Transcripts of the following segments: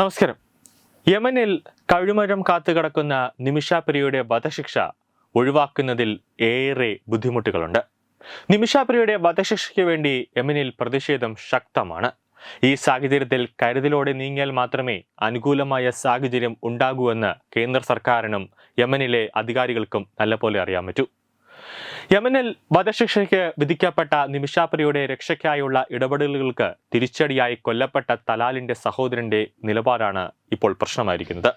നമസ്കാരം. യമനിൽ കഴുമരം കാത്തുകിടക്കുന്ന നിമിഷാപ്രിയയുടെ വധശിക്ഷ ഒഴിവാക്കുന്നതിൽ ഏറെ ബുദ്ധിമുട്ടുകളുണ്ട്. നിമിഷാപ്രിയയുടെ വധശിക്ഷയ്ക്ക് വേണ്ടി യമനിൽ പ്രതിഷേധം ശക്തമാണ്. ഈ സാഹചര്യത്തിൽ കരുതലോടെ നീങ്ങിയാൽ മാത്രമേ അനുകൂലമായ സാഹചര്യം ഉണ്ടാകൂ എന്ന് കേന്ദ്ര സർക്കാരിനും യമനിലെ അധികാരികൾക്കും നല്ലപോലെ അറിയാൻ പറ്റൂ. യമനിൽ വധശിക്ഷയ്ക്ക് വിധിക്കപ്പെട്ട നിമിഷാപ്രിയുടെ രക്ഷയ്ക്കായുള്ള ഇടപെടലുകൾക്ക് തിരിച്ചടിയായി കൊല്ലപ്പെട്ട തലാലിന്റെ സഹോദരന്റെ നിലപാടാണ് ഇപ്പോൾ പ്രശ്നമായിരിക്കുന്നത്.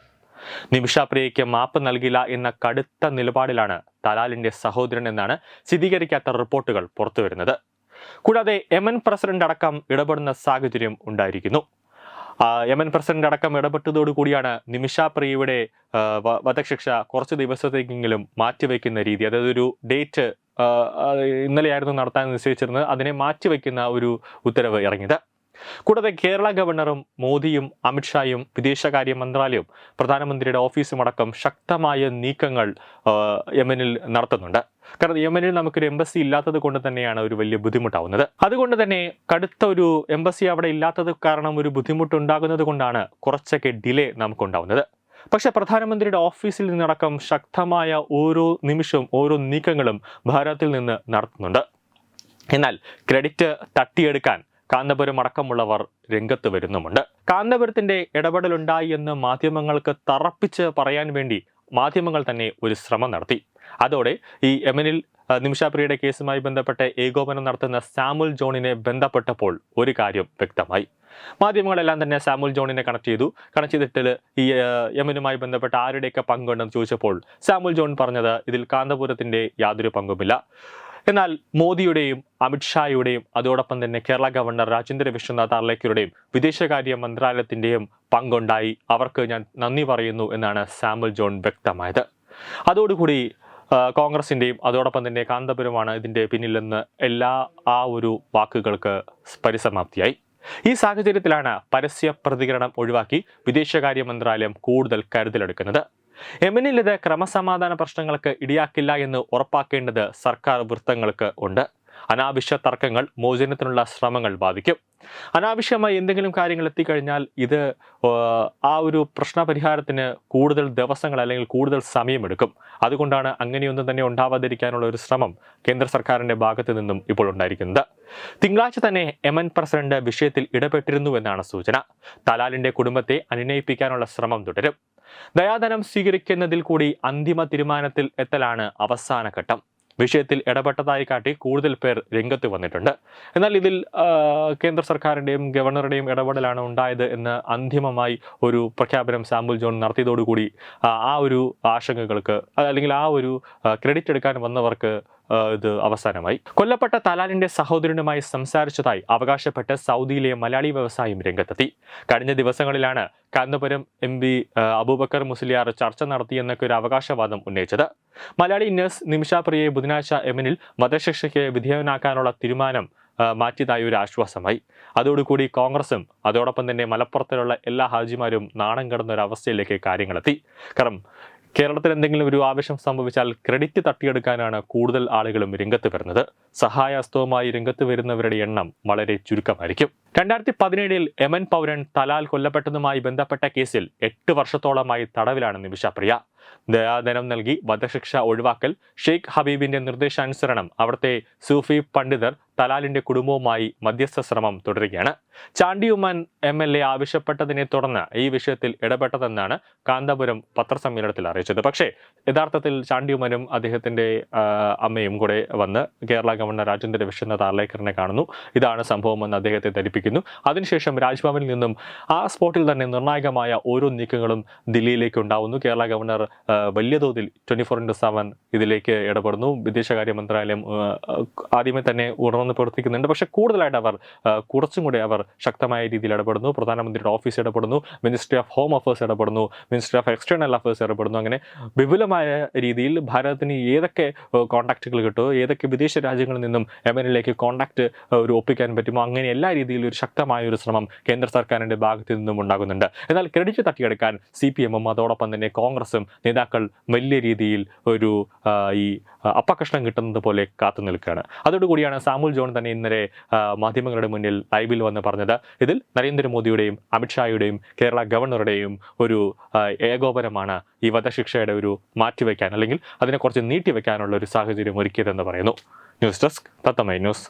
നിമിഷാപ്രിയയ്ക്ക് മാപ്പ് നൽകില്ല എന്ന കടുത്ത നിലപാടിലാണ് തലാലിന്റെ സഹോദരൻ എന്നാണ് സ്ഥിരീകരിക്കാത്ത റിപ്പോർട്ടുകൾ പുറത്തുവരുന്നത്. കൂടാതെ യമൻ പ്രസിഡന്റ് അടക്കം ഇടപെടുന്ന സാഹചര്യം ഉണ്ടായിരിക്കുന്നു. യമൻ പ്രസിഡന്റ് അടക്കം ഇടപെട്ടതോടുകൂടിയാണ് നിമിഷാപ്രിയയുടെ പ്രിയയുടെ വധശിക്ഷ കുറച്ച് ദിവസത്തേക്കെങ്കിലും മാറ്റിവെക്കുന്ന രീതി. അതായത് ഒരു ഡേറ്റ് ഇന്നലെയായിരുന്നു നടത്താൻ നിശ്ചയിച്ചിരുന്നത്. അതിനെ മാറ്റിവെക്കുന്ന ഒരു ഉത്തരവ് ഇറങ്ങിയത്. കൂടാതെ കേരള ഗവർണറും മോദിയും അമിത്ഷായും വിദേശകാര്യ മന്ത്രാലയവും പ്രധാനമന്ത്രിയുടെ ഓഫീസും അടക്കം ശക്തമായ നീക്കങ്ങൾ യമനിൽ നടത്തുന്നുണ്ട്. കാരണം യമനിൽ നമുക്കൊരു എംബസി ഇല്ലാത്തത് കൊണ്ട് തന്നെയാണ് ഒരു വലിയ ബുദ്ധിമുട്ടാവുന്നത്. അതുകൊണ്ട് തന്നെ കടുത്ത ഒരു എംബസി അവിടെ ഇല്ലാത്തത് കാരണം ഒരു ബുദ്ധിമുട്ടുണ്ടാകുന്നത് കൊണ്ടാണ് കുറച്ചൊക്കെ ഡിലേ നമുക്കുണ്ടാവുന്നത്. പക്ഷെ പ്രധാനമന്ത്രിയുടെ ഓഫീസിൽ നിന്നടക്കം ശക്തമായ ഓരോ നിമിഷവും ഓരോ നീക്കങ്ങളും ഭാരതത്തിൽ നിന്ന് നടത്തുന്നുണ്ട്. എന്നാൽ ക്രെഡിറ്റ് തട്ടിയെടുക്കാൻ കാന്തപുരം അടക്കമുള്ളവർ രംഗത്ത് വരുന്നുമുണ്ട്. കാന്തപുരത്തിന്റെ ഇടപെടലുണ്ടായി എന്ന് മാധ്യമങ്ങൾക്ക് തറപ്പിച്ച് പറയാൻ വേണ്ടി മാധ്യമങ്ങൾ തന്നെ ഒരു ശ്രമം നടത്തി. അതോടെ ഈ യമനിൽ നിമിഷാപ്രിയുടെ കേസുമായി ബന്ധപ്പെട്ട് ഏകോപനം നടത്തുന്ന സാമുൽ ജോണിനെ ബന്ധപ്പെട്ടപ്പോൾ ഒരു കാര്യം വ്യക്തമായി. മാധ്യമങ്ങളെല്ലാം തന്നെ സാമുൽ ജോണിനെ കണക്ട് ചെയ്തു. കണക്ട് ചെയ്തിട്ട് ഈ യമനുമായി ബന്ധപ്പെട്ട ആരുടെയൊക്കെ പങ്കുണ്ടെന്ന് ചോദിച്ചപ്പോൾ സാമുൽ ജോൺ പറഞ്ഞത് ഇതിൽ കാന്തപുരത്തിന്റെ യാതൊരു പങ്കുമില്ല. എന്നാൽ മോദിയുടെയും അമിത്ഷായുടെയും അതോടൊപ്പം തന്നെ കേരള ഗവർണർ രാജേന്ദ്ര വിശ്വനാഥ് അർലേക്കറുടെയും വിദേശകാര്യ മന്ത്രാലയത്തിന്റെയും പങ്കുണ്ടായി. അവർക്ക് ഞാൻ നന്ദി പറയുന്നു എന്നാണ് സാമുൽ ജോൺ വ്യക്തമായത്. അതോടുകൂടി കോൺഗ്രസിന്റെയും അതോടൊപ്പം തന്നെ കാന്തപുരമാണ് ഇതിന്റെ പിന്നിലെന്ന് എല്ലാ ആ ഒരു വാക്കുകൾക്ക് പരിസമാപ്തിയായി. ഈ സാഹചര്യത്തിലാണ് പരസ്യ പ്രതികരണം ഒഴിവാക്കി വിദേശകാര്യ മന്ത്രാലയം കൂടുതൽ കരുതലെടുക്കുന്നത്. യമനിൽ ഇത് ക്രമസമാധാന പ്രശ്നങ്ങൾക്ക് ഇടിയാക്കില്ല എന്ന് ഉറപ്പാക്കേണ്ടത് സർക്കാർ വൃത്തങ്ങൾക്ക് ഉണ്ട്. അനാവശ്യ തർക്കങ്ങൾ മോചനത്തിനുള്ള ശ്രമങ്ങൾ ബാധിക്കും. അനാവശ്യമായി എന്തെങ്കിലും കാര്യങ്ങൾ എത്തിക്കഴിഞ്ഞാൽ ഇത് ആ, ഒരു പ്രശ്നപരിഹാരത്തിന് കൂടുതൽ ദിവസങ്ങൾ അല്ലെങ്കിൽ കൂടുതൽ സമയമെടുക്കും. അതുകൊണ്ടാണ് അങ്ങനെയൊന്നും തന്നെ ഉണ്ടാവാതിരിക്കാനുള്ള ഒരു ശ്രമം കേന്ദ്ര സർക്കാരിന്റെ ഭാഗത്ത് നിന്നും ഇപ്പോൾ ഉണ്ടായിരിക്കുന്നത്. തിങ്കളാഴ്ച തന്നെ യമൻ പ്രസിഡന്റ് വിഷയത്തിൽ ഇടപെട്ടിരുന്നുവെന്നാണ് സൂചന. തലാലിന്റെ കുടുംബത്തെ അനുനയിപ്പിക്കാനുള്ള ശ്രമം തുടരും. ദയാധനം സ്വീകരിക്കുന്നതിൽ കൂടി അന്തിമ തീരുമാനത്തിൽ എത്തലാണ് അവസാന ഘട്ടം. വിഷയത്തിൽ ഇടപെട്ടതായി കാട്ടി കൂടുതൽ പേർ രംഗത്ത് വന്നിട്ടുണ്ട്. എന്നാൽ ഇതിൽ കേന്ദ്ര സർക്കാരിന്റെയും ഗവർണറുടെയും ഇടപെടലാണ് ഉണ്ടായത് എന്ന് അന്തിമമായി ഒരു പ്രഖ്യാപനം സാമ്പിൾ ജോൺ നടത്തിയതോടുകൂടി ആ, ഒരു ആശങ്കകൾക്ക് അല്ലെങ്കിൽ ആ ഒരു ക്രെഡിറ്റ് എടുക്കാൻ വന്നവർക്ക് ഇത് അവസാനമായി. കൊല്ലപ്പെട്ട തലാലിന്റെ സഹോദരനുമായി സംസാരിച്ചതായി അവകാശപ്പെട്ട് സൗദിയിലെ മലയാളി വ്യവസായം രംഗത്തെത്തി. കഴിഞ്ഞ ദിവസങ്ങളിലാണ് കാന്തപുരം എം പി അബൂബക്കർ മുസ്ലിയാർ ചർച്ച നടത്തിയെന്നൊക്കെ ഒരു അവകാശവാദം ഉന്നയിച്ചത്. മലയാളി നഴ്സ് നിമിഷാപ്രിയയെ ബുധനാഴ്ച എമിനിൽ വധശിക്ഷയ്ക്ക് വിധേയനാക്കാനുള്ള തീരുമാനം മാറ്റിയതായി ഒരു ആശ്വാസമായി. അതോടുകൂടി കോൺഗ്രസും അതോടൊപ്പം തന്നെ മലപ്പുറത്തിലുള്ള എല്ലാ ഹാജിമാരും നാണം കടന്ന ഒരു അവസ്ഥയിലേക്ക് കാര്യങ്ങളെത്തി. കാരണം കേരളത്തിൽ എന്തെങ്കിലും ഒരു ആവശ്യം സംഭവിച്ചാൽ ക്രെഡിറ്റ് തട്ടിയെടുക്കാനാണ് കൂടുതൽ ആളുകളും രംഗത്ത് വരുന്നത്. സഹായഹസ്തവുമായി രംഗത്ത് വരുന്നവരുടെ എണ്ണം വളരെ ചുരുക്കമായിരിക്കും. രണ്ടായിരത്തി പതിനേഴിൽ എം എൻ പൗരൻ തലാൽ കൊല്ലപ്പെട്ടതുമായി ബന്ധപ്പെട്ട കേസിൽ എട്ട് വർഷത്തോളമായി തടവിലാണ് നിമിഷ പ്രിയ. ദയാധനം നൽകി വധശിക്ഷ ഒഴിവാക്കൽ ഷെയ്ഖ് ഹബീബിന്റെ നിർദ്ദേശാനുസരണം അവിടുത്തെ സൂഫി പണ്ഡിതർ തലാലിന്റെ കുടുംബവുമായി മധ്യസ്ഥ ശ്രമം തുടരുകയാണ്. Chandy Oommen M L A ആവശ്യപ്പെട്ടതിനെ തുടർന്ന് ഈ വിഷയത്തിൽ ഇടപെട്ടതെന്നാണ് കാന്തപുരം പത്രസമ്മേളനത്തിൽ അറിയിച്ചത്. പക്ഷേ യഥാർത്ഥത്തിൽ ചാണ്ടി ഉമ്മനും അദ്ദേഹത്തിന്റെ ആ, അമ്മയും കൂടെ വന്ന് കേരള ഗവർണർ രാജേന്ദ്ര വിശ്വനാഥ് താർലേക്കറിനെ കാണുന്നു. ഇതാണ് സംഭവമെന്ന് അദ്ദേഹത്തെ ധരിപ്പിക്കുന്നു. അതിനുശേഷം രാജ്ഭവനിൽ നിന്നും ആ സ്പോട്ടിൽ തന്നെ നിർണായകമായ ഓരോ നീക്കങ്ങളും ദില്ലിയിലേക്ക് ഉണ്ടാവുന്നു. കേരള ഗവർണർ വലിയ തോതിൽ ട്വന്റി ഫോർ ഇന്റു സെവൻ ഇതിലേക്ക് ഇടപെടുന്നു. വിദേശകാര്യ മന്ത്രാലയം ആദ്യമേ തന്നെ ഉണർന്ന് പ്രവർത്തിക്കുന്നുണ്ട്. പക്ഷേ കൂടുതലായിട്ട് അവർ കുറച്ചും കൂടി അവർ ശക്തമായ രീതിയിൽ ഇടപെടുന്നു. പ്രധാനമന്ത്രിയുടെ ഓഫീസ് ഇടപെടുന്നു. മിനിസ്ട്രി ഓഫ് ഹോം അഫേഴ്സ് ഇടപെടുന്നു. മിനിസ്ട്രി ഓഫ് എക്സ്റ്റേണൽ അഫേഴ്സ് ഇടപെടുന്നു. അങ്ങനെ വിപുലമായ രീതിയിൽ ഭാരതത്തിന് ഏതൊക്കെ കോൺടാക്റ്റുകൾ കിട്ടുമോ ഏതൊക്കെ വിദേശ രാജ്യങ്ങളിൽ നിന്നും യമനിലേക്ക് കോൺടാക്ട് ഒരു ഒപ്പിക്കാൻ പറ്റുമോ? അങ്ങനെ എല്ലാ രീതിയിലും ഒരു ശക്തമായ ഒരു ശ്രമം കേന്ദ്ര സർക്കാരിന്റെ ഭാഗത്ത് നിന്നും ഉണ്ടാകുന്നുണ്ട്. എന്നാൽ ക്രെഡിറ്റ് തട്ടിയെടുക്കാൻ സി പി എമ്മും അതോടൊപ്പം തന്നെ കോൺഗ്രസും നേതാക്കൾ വലിയ രീതിയിൽ ഒരു ഈ അപ്പകഷ്ണം കിട്ടുന്നത് പോലെ കാത്തു നിൽക്കുകയാണ് അതോടുകൂടിയാണ് സാമുൽ ജോൺ തന്നെ ഇന്നലെ മാധ്യമങ്ങളുടെ മുന്നിൽ ലൈവിൽ വന്ന് പറഞ്ഞത്. ഇതിൽ നരേന്ദ്രമോദിയുടെയും അമിത്ഷായുടെയും കേരള ഗവർണറുടെയും ഒരു ഏകോപനമാണ് ഈ വധശിക്ഷയുടെ ഒരു മാറ്റിവെക്കാൻ അല്ലെങ്കിൽ അതിനെ കുറച്ച് നീട്ടിവെക്കാനുള്ള ഒരു സാഹചര്യം ഒരുക്കിയതെന്ന് പറയുന്നു. News desk Tatwamayi news.